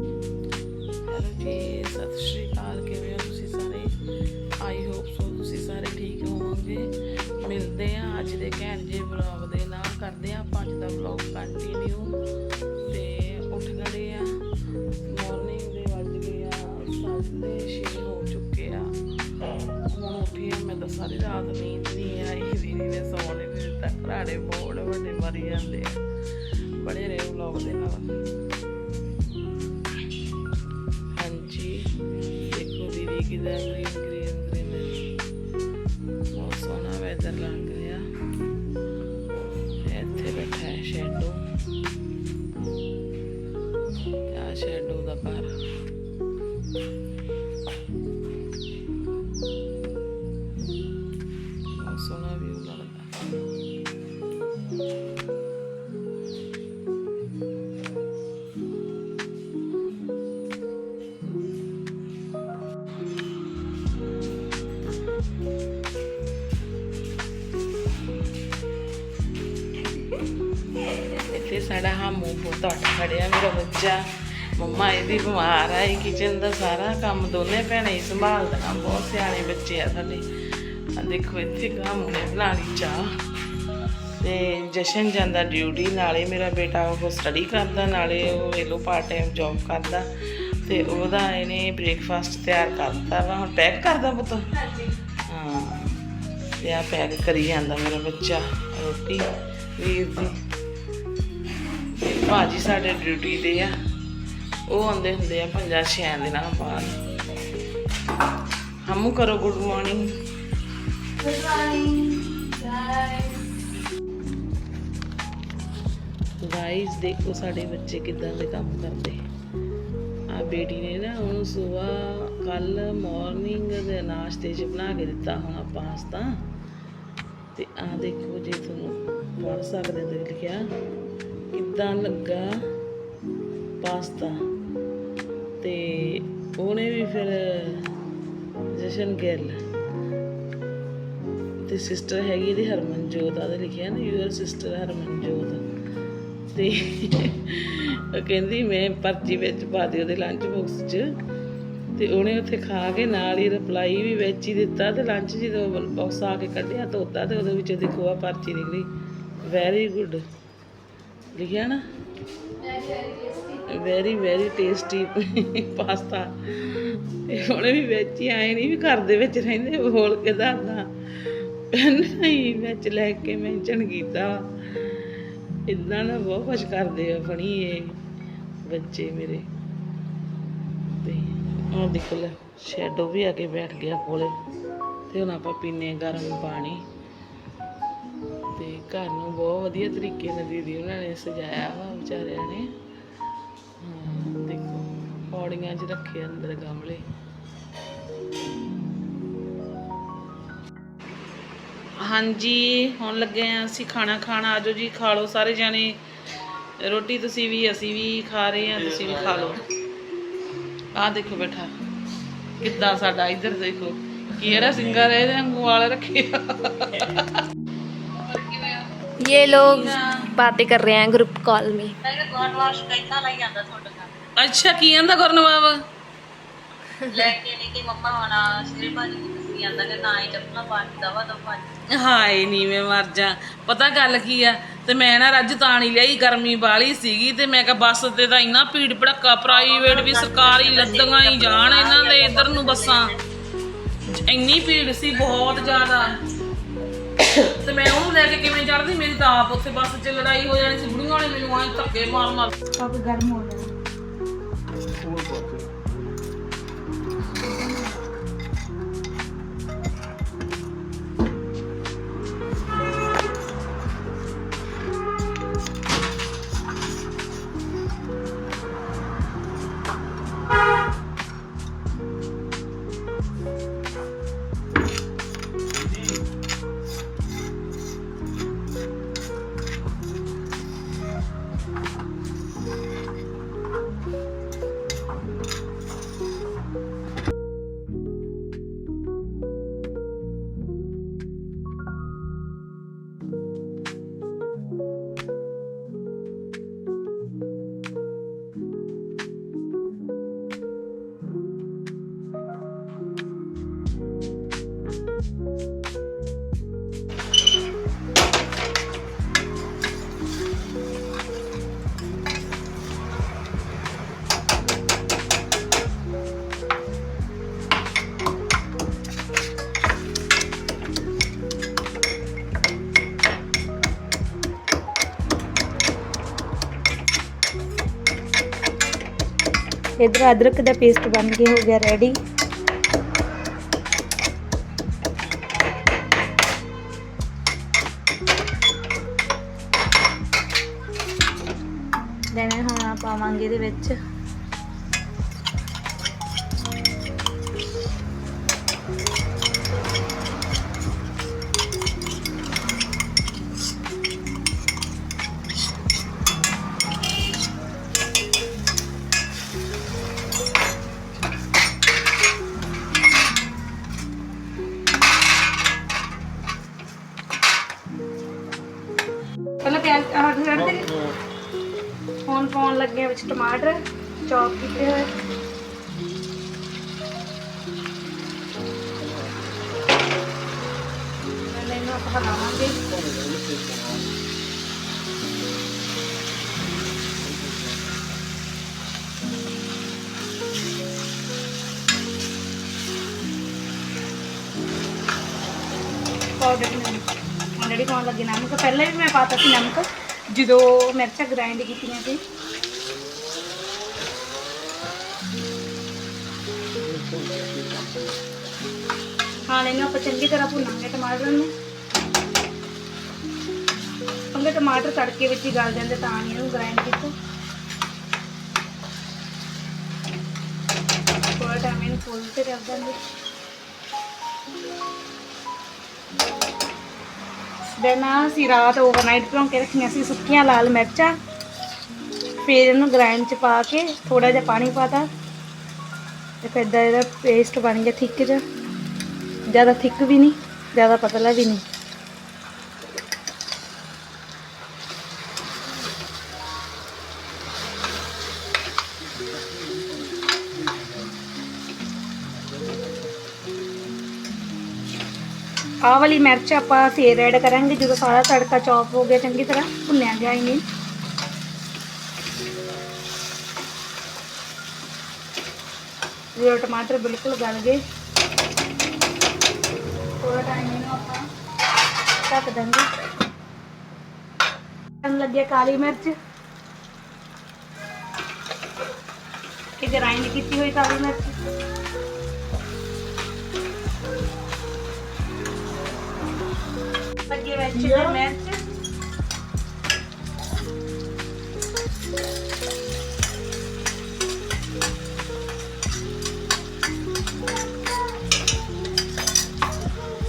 Hello ਜੀ, ਸਤਿ ਸ਼੍ਰੀ ਅਕਾਲ, ਕਿਵੇਂ ਹੋ ਤੁਸੀਂ ਸਾਰੇ? ਆਈ ਹੋਪ ਸੋ ਤੁਸੀਂ ਸਾਰੇ ਠੀਕ ਹੋਵੋਗੇ। ਮਿਲਦੇ ਆ ਅੱਜ ਦੇ ਘੈਂਟ ਜੇ ਵਲੌਗ ਦੇ ਨਾਲ। ਕਰਦੇ ਆ ਪੰਜ ਦਾ ਵਲੌਗ ਕੰਟੀਨਿਊ ਤੇ ਉੱਠ ਗਏ ਆ। ਮਾਰਨਿੰਗ ਦੇ ਵੱਜ ਗਏ ਆ ਸਾਢੇ ਛੇ ਹੋ ਚੁੱਕੇ ਆ। ਹੁਣ ਉੱਠੀ ਆ ਮੈਂ ਤਾਂ ਸਾਰੀ ਰਾਤ ਨੀਂਦ ਨਹੀਂ ਆਈ ਦੀਦੀ ਨੇ ਸੌਣ ਨਹੀਂ ਦਿੱਤਾ। ਘਰਾੜੇ ਬਹੁਤ ਵੱਡੇ ਮਰੀ ਜਾਂਦੇ ਆ। ਬੜੇ ਰਹੇ ਵਲੌਗ ਦੇ ਨਾਲ। ਦੇਖੋ ਦੀਦੀ ਪੁੱਤ ਉੱਠ ਖੜਿਆ ਮੇਰਾ ਬੱਚਾ। ਮੰਮਾ ਇਹਦੀ ਬਿਮਾਰ ਆ ਇਹ ਕਿਚਨ ਦਾ ਸਾਰਾ ਕੰਮ ਦੋਨੇ ਭੈਣਾਂ ਹੀ ਸੰਭਾਲਦੀਆਂ ਬਹੁਤ ਸਿਆਣੇ ਬੱਚੇ ਆ ਸਾਡੇ। ਆ ਦੇਖੋ ਇੱਥੇ ਹਾਮੂ ਨੇ ਬਣਾ ਲਈ ਚਾਹ। ਤੇ ਜਸ਼ਨ ਜਾਂਦਾ ਡਿਊਟੀ ਨਾਲੇ ਮੇਰਾ ਬੇਟਾ ਉਹ ਸਟੱਡੀ ਕਰਦਾ ਨਾਲੇ ਉਹ ਵੇਲੋ ਪਾਰਟ ਟਾਈਮ ਜੌਬ ਕਰਦਾ। ਤੇ ਉਹਦਾ ਇਹਨੇ ਬ੍ਰੇਕਫਾਸਟ ਤਿਆਰ ਕਰਤਾ ਵਾ ਹੁਣ ਪੈਕ ਕਰਦਾ ਪੁੱਤ? ਹਾਂ ਤੇ ਆ ਪੈਕ ਕਰੀ ਜਾਂਦਾ ਮੇਰਾ ਬੱਚਾ ਰੋਟੀ ਵੀਰ ਦੀ। ਤੇ ਭਾਜੀ ਸਾਡੇ ਡਿਊਟੀ ਤੇ ਆ। ਉਹ ਆਉਂਦੇ ਹੁੰਦੇ ਆ ਪੰਜਾਂ ਛਿਆਂ ਦਿਨਾਂ ਬਾਅਦ। ਹਮੂ ਕਰੋ ਗੁੱਡ ਮਾਰਨਿੰਗ ਗਾਇਸ ਦੇਖੋ ਸਾਡੇ ਬੱਚੇ ਕਿਦਾਂ ਦੇ ਕੰਮ ਕਰਦੇ। ਆ ਬੇਟੀ ਨੇ ਨਾ ਉਹਨੂੰ ਸਵੇਰ ਕੱਲ ਮਾਰਨਿੰਗ ਦੇ ਨਾਸ਼ਤੇ 'ਚ ਬਣਾ ਕੇ ਦਿੱਤਾ ਹੁਣ ਪਾਸਤਾ। ਤੇ ਆ ਦੇਖੋ ਜੇ ਤੁਹਾਨੂੰ ਪੜ੍ਹ ਸਕਦੇ ਤੇ ਲਿਖਿਆ। ਕਿੱਦਾਂ ਲੱਗਾ ਪਾਸਤਾ? ਤੇ ਉਹਨੇ ਵੀ ਫਿਰ ਜਸ਼ਨ ਗਿੱਲ ਤੇ ਸਿਸਟਰ ਹੈਗੀ ਇਹਦੀ ਹਰਮਨਜੋਤ ਆ ਤੇ ਲਿਖਿਆ ਨਾ ਯੂਅਰ ਸਿਸਟਰ ਹਰਮਨਜੋਤ। ਤੇ ਉਹ ਕਹਿੰਦੀ, ਮੈਂ ਪਰਚੀ ਵਿੱਚ ਪਾ ਦਿਓ ਉਹਦੇ ਲੰਚ ਬਾਕਸ 'ਚ। ਤੇ ਉਹਨੇ ਉੱਥੇ ਖਾ ਕੇ ਨਾਲ ਹੀ ਰਿਪਲਾਈ ਵੀ ਵਿੱਚ ਹੀ ਦਿੱਤਾ ਤੇ ਲੰਚ ਜਦੋਂ ਬਾਕਸ ਆ ਕੇ ਕੱਢਿਆ, ਧੋਤਾ ਤੇ ਉਹਦੇ ਵਿੱਚ ਦੇਖੋ ਆ ਪਰਚੀ ਨਿਕਲੀ। ਵੈਰੀ ਗੁੱਡ ਲਿਖਿਆ ਨਾ? ਵੈਰੀ ਵੈਰੀ ਟੇਸਟੀ ਪਾਸਤਾ ਤੇ ਉਹਨੇ ਵੀ ਵਿੱਚ ਹੀ ਆਏ ਨਹੀਂ ਵੀ ਘਰ ਦੇ ਵਿੱਚ ਰਹਿੰਦੇ, ਬੋਲ ਕੇ ਦੱਸਦਾ। ਨਹੀਂ, ਵਿੱਚ ਲੈ ਕੇ ਮੈਂਸ਼ਨ ਕੀਤਾ। ਇਦਾਂ ਨਾ ਬਹੁਤ ਕੁਝ ਕਰਦੇ ਆ ਫਣੀ ਇਹ ਬੱਚੇ ਮੇਰੇ। ਤੇ ਉਹ ਦੇਖ ਲੈ ਸ਼ੈਡੋ ਵੀ ਆ ਕੇ ਬੈਠ ਗਿਆ ਕੋਲੇ। ਤੇ ਹੁਣ ਆਪਾਂ ਪੀਨੇ ਗਰਮ ਪਾਣੀ। ਘਰ ਨੂੰ ਬਹੁਤ ਵਧੀਆ ਤਰੀਕੇ ਨਾਲ ਦੀਦੀ ਉਹਨਾਂ ਨੇ ਸਜਾਇਆ ਵਾ ਵਿਚਾਰਿਆਂ ਨੇ। ਹਾਂ, ਦੇਖੋ ਪੌੜੀਆਂ 'ਚ ਰੱਖੇ ਅੰਦਰ ਗਮਲੇ। ਹਾਂਜੀ ਹੁਣ ਲੱਗੇ ਆ ਅਸੀਂ ਖਾਣਾ ਖਾਣ। ਆਜੋ ਜੀ ਖਾ ਲਓ ਸਾਰੇ ਜਾਣੇ। ਰੋਟੀ ਤੁਸੀਂ ਵੀ ਅਸੀਂ ਵੀ ਖਾ ਰਹੇ ਆ ਤੁਸੀਂ ਵੀ ਖਾ ਲਓ। ਆਹ ਦੇਖੋ ਬੈਠਾ। ਕਿੱਦਾਂ ਸਾਡਾ ਇੱਧਰ ਦੇਖੋ ਕਿਹੜਾ ਸਿੰਗਰ ਹੈ ਇਹਦੇ ਵਾਲ ਰੱਖੇ ये लोग बातें कर रहे हैं ग्रुप कॉल में ਅੱਛਾ ਕੀ ਕਹਿੰਦਾ ਗੁਰਨਵਾਬ ਲੈ ਕੇ ਨਹੀਂ ਕਿ ਮੰਮਾ ਹੋਣਾ ਸ਼੍ਰੀ ਭਾਜੀ ਨੂੰ ਦੱਸੀ ਜਾਂਦਾ ਕਿ ਨਾ ਹੀ ਚੱਪਣਾ ਪਾਣੀ ਦਵਾ ਦੋ ਭਾਜੀ ਹਾਏ ਨੀ ਮੈਂ ਮਰ ਜਾ ਪਤਾ ਗੱਲ ਕੀ ਆ ਤੇ ਮੈਂ ਨਾ ਰੱਜ ਤਾਂ ਨਹੀਂ ਲਈ ਗਰਮੀ ਬਾਲੀ ਸੀਗੀ ਤੇ ਮੈਂ ਕਿਹਾ ਬੱਸ ਤੇ ਤਾਂ ਇੰਨਾ ਭੀੜ ਭੜੱਕਾ ਪ੍ਰਾਈਵੇਟ ਵੀ ਸਰਕਾਰੀ ਲੱਦੀਆਂ ਹੀ ਜਾਣ ਇਹਨਾਂ ਦੇ ਇੱਧਰ ਨੂੰ ਬੱਸਾਂ ਇੰਨੀ ਭੀੜ ਸੀ ਬਹੁਤ ਜ਼ਿਆਦਾ ਤੇ ਮੈਂ ਉਹਨੂੰ ਲੈ ਕੇ ਕਿਵੇਂ ਚੜਦੀ ਮੇਰੀ ਤਾਂ ਆਪ ਉੱਥੇ ਬੱਸ 'ਚ ਲੜਾਈ ਹੋ ਜਾਣੀ ਸੀ, ਬੁੜੀਆਂ ਨੇ ਮੈਨੂੰ ਐਂ ਧੱਕੇ ਮਾਰ ਮਾਰ ਇਧਰ ਅਦਰਕ ਦਾ ਪੇਸਟ ਬਣ ਕੇ ਹੋ ਗਿਆ ਰੈਡੀ ਦੈਨ ਹੁਣ ਪਾਵਾਂਗੇ ਇਹਦੇ ਵਿੱਚ। ਪਹਿਲਾਂ ਪਿਆਜ਼ ਆਹ ਛੱਡ ਦੇ। ਹੁਣ ਪਾਉਣ ਲੱਗੇ ਵਿੱਚ ਟਮਾਟਰ ਚੌਪ ਕੀਤੇ ਹੋਏ। ਇਹਨੂੰ ਆਪਾਂ ਹਲਾਵਾਂਗੇ। ਪਾਊਡਰ ਨਮਕ ਹੁਣ ਪਾਉਣ ਲੱਗੇ ਨਮਕ। ਪਹਿਲਾਂ ਵੀ ਮੈਂ ਪਾਤਾ ਸੀ ਨਮਕ, ਜਦੋਂ ਮਿਰਚਾਂ ਗ੍ਰਾਈਂਡ ਕੀਤੀਆਂ ਸੀ। ਹਾਂ ਇਹਨੂੰ ਆਪਾਂ, ਚੰਗੀ ਤਰ੍ਹਾਂ ਭੁੰਨਾਂਗੇ ਟਮਾਟਰ ਨੂੰ। ਪੰਗੇ ਟਮਾਟਰ ਤੜਕੇ ਵਿੱਚ ਹੀ ਗਲ ਜਾਂਦੇ, ਤਾਂ ਨਹੀਂ ਇਹਨੂੰ ਗ੍ਰਾਈਂਡ ਕੀਤਾ। ਥੋੜਾ ਟਾਈਮ ਇਹਨੂੰ ਫੁੱਲ ਤੇ ਰੱਖ ਦਾਂਗੇ ਦੈਨ ਅਸੀਂ ਰਾਤ ਓਵਰਨਾਈਟ ਭਿਉਂ ਕੇ ਰੱਖੀਆਂ ਸੀ ਸੁੱਕੀਆਂ ਲਾਲ ਮਿਰਚਾਂ। ਫਿਰ ਇਹਨੂੰ ਗ੍ਰਾਈਂਡ ਚ ਪਾ ਕੇ ਥੋੜਾ ਜਿਹਾ ਪਾਣੀ ਪਾਤਾ ਤੇ। ਫਿਰ ਦਾ ਇਹਦਾ ਪੇਸਟ ਬਣ ਗਿਆ ਥਿੱਕ ਜਿਹਾ। ਜ਼ਿਆਦਾ ਥਿੱਕ ਵੀ ਨਹੀਂ, ਜ਼ਿਆਦਾ ਪਤਲਾ ਵੀ ਨਹੀਂ। ਆਹ ਵਾਲੀ ਮਿਰਚ ਆਪਾਂ ਫੇਰ ਐਡ ਕਰਾਂਗੇ, ਜਦੋਂ ਸਾਰਾ ਤੜਕਾ ਚੌਪ ਹੋ ਗਿਆ, ਚੰਗੀ ਤਰ੍ਹਾਂ ਭੁੰਨਿਆ ਗਿਆ ਇਹਨੇ। ਜਦੋਂ ਟਮਾਟਰ ਬਿਲਕੁਲ ਗਲ ਗਏ ਥੋੜਾ ਟਾਈਮ ਇਹਨੂੰ ਆਪਾਂ ਢੱਕ ਦਾਂਗੇ। ਕਰਨ ਲੱਗਿਆ ਕਾਲੀ ਮਿਰਚ। ਇਹ ਗ੍ਰਾਈਂਡ ਕੀਤੀ ਹੋਈ ਕਾਲੀ ਮਿਰਚ। ਲੱਗੇ ਵਿੱਚ ਮਿਰਚ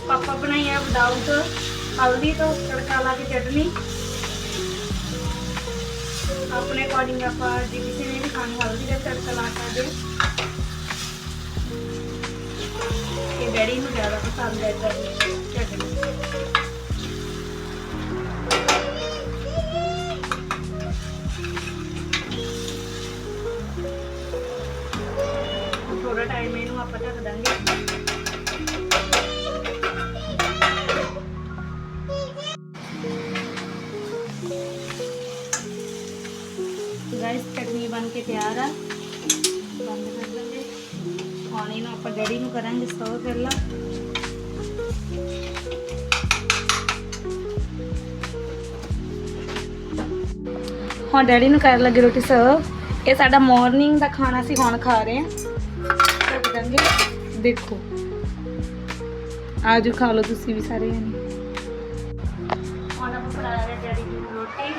ਪਾਪਾ ਬਣਾਈ ਹੈ ਵਿਦਾਊਟ ਹਲਦੀ ਤੋਂ ਤੜਕਾ ਲਾ ਕੇ ਚਟਨੀ ਆਪਣੇ ਅਕੋਰਡਿੰਗ ਆਪਾਂ ਜੇ ਕਿਸੇ ਨੇ ਵੀ ਖਾਣੀ ਹਲਦੀ ਦਾ ਤੜਕਾ ਲਾ ਸਕਦੇ ਹਾਂ। ਇਹ ਡੈਡੀ ਨੂੰ ਗਾਇਸ ਚਟਨੀ ਬਣ ਕੇ ਤਿਆਰ ਆ। ਬੰਦ ਕਰ ਦਾਂਗੇ ਹੁਣ ਇਹਨੂੰ ਆਪਾਂ ਡੈਡੀ ਨੂੰ ਕਰਾਂਗੇ ਸਰਵ ਪਹਿਲਾਂ। ਹੁਣ ਡੈਡੀ ਨੂੰ ਕਰਨ ਲੱਗੇ ਰੋਟੀ ਸਰਵ ਇਹ ਸਾਡਾ ਮਾਰਨਿੰਗ ਦਾ ਖਾਣਾ ਸੀ, ਹੁਣ ਖਾ ਰਹੇ ਹਾਂ। ਢੱਕ ਦਾਂਗੇ ਦੇਖੋ। ਆਜੋ ਖਾ ਲਓ ਤੁਸੀਂ ਵੀ ਸਾਰੇ ਜਣੇ। ਹੁਣ ਆਪਾਂ ਬਣਾ ਰਹੇ ਡੈਡੀ ਨੂੰ ਰੋਟੀ।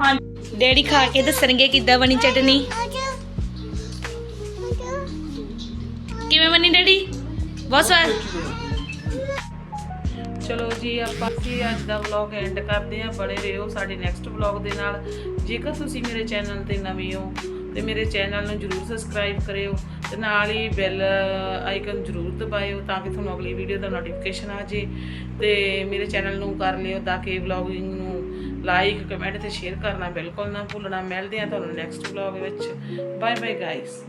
ਹਾਂ ਡੈਡੀ ਖਾ ਕੇ ਦੱਸਣਗੇ ਕਿੱਦਾਂ ਬਣੀ ਚਟਨੀ। ਕਿਵੇਂ ਬਣੀ ਡੈਡੀ? ਬਹੁਤ ਸਵਾਦ। ਚਲੋ ਜੀ, ਆਪਾਂ ਅਸੀਂ ਅੱਜ ਦਾ ਵਲੌਗ ਐਂਡ ਕਰਦੇ ਹਾਂ। ਬਣੇ ਰਹੋ ਸਾਡੇ ਨੈਕਸਟ ਵਲੌਗ ਦੇ ਨਾਲ। ਜੇਕਰ ਤੁਸੀਂ ਮੇਰੇ ਚੈਨਲ ਤੇ ਨਵੇਂ ਹੋ ਤੇ ਮੇਰੇ ਚੈਨਲ ਨੂੰ ਜਰੂਰ ਸਬਸਕ੍ਰਾਈਬ ਕਰਿਓ ਤੇ ਨਾਲ ਹੀ ਬੈਲ ਆਈਕਨ ਜਰੂਰ ਦਬਾਇਓ ਤਾਂ ਕਿ ਤੁਹਾਨੂੰ ਅਗਲੀ ਵੀਡੀਓ ਦਾ ਨੋਟੀਫਿਕੇਸ਼ਨ ਆ ਜੇ ਤੇ ਮੇਰੇ ਚੈਨਲ ਨੂੰ ਕਰ ਲਿਓ ਤਾਂ ਕਿ ਵਲੌਗਿੰਗ ਨੂੰ ਲਾਈਕ ਕਮੈਂਟ ਤੇ ਸ਼ੇਅਰ ਕਰਨਾ ਬਿਲਕੁਲ ਨਾ ਭੁੱਲਣਾ। ਮਿਲਦੇ ਆ ਤੁਹਾਨੂੰ ਨੈਕਸਟ ਵਲੌਗ ਵਿੱਚ। Bye bye guys